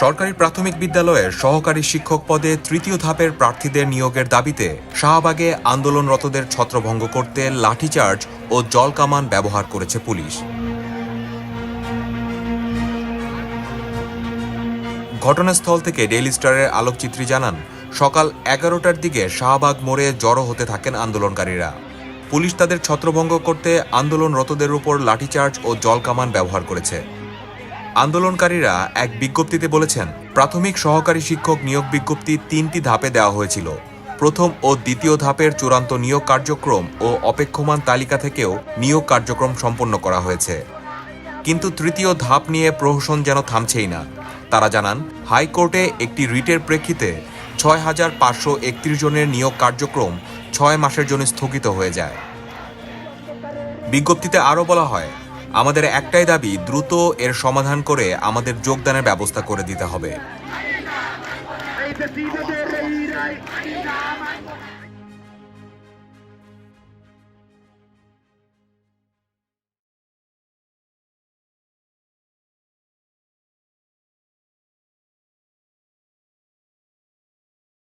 সরকারি প্রাথমিক বিদ্যালয়ের সহকারী শিক্ষক পদে তৃতীয় ধাপের প্রার্থীদের নিয়োগের দাবিতে শাহবাগে আন্দোলনরতদের ছত্রভঙ্গ করতে লাঠিচার্জ ও জলকামান ব্যবহার করেছে পুলিশ। ঘটনাস্থল থেকে ডেইলি স্টারের আলোকচিত্রী জানান, সকাল এগারোটার দিকে শাহবাগ মোড়ে জড়ো হতে থাকেন আন্দোলনকারীরা। পুলিশ তাদের ছত্রভঙ্গ করতে আন্দোলনরতদের উপর লাঠিচার্জ ও জলকামান ব্যবহার করেছে। আন্দোলনকারীরা এক বিজ্ঞপ্তিতে বলেছেন, প্রাথমিক সহকারী শিক্ষক নিয়োগ বিজ্ঞপ্তি তিনটি ধাপে দেওয়া হয়েছিল। প্রথম ও দ্বিতীয় ধাপের চূড়ান্ত নিয়োগ কার্যক্রম ও অপেক্ষমান তালিকা থেকেও নিয়োগ কার্যক্রম সম্পন্ন করা হয়েছে। কিন্তু তৃতীয় ধাপ নিয়ে প্রহসন যেন থামছেই না। তারা জানান, হাইকোর্টে একটি রিটের প্রেক্ষিতে ছয় হাজার পাঁচশো একত্রিশ জনের নিয়োগ কার্যক্রম ছয় মাসের জন্য স্থগিত হয়ে যায়। বিজ্ঞপ্তিতে আরও বলা হয় আমাদের একটাই দাবি দ্রুত এর সমাধান করে আমাদের যোগদানের ব্যবস্থা করে দিতে হবে।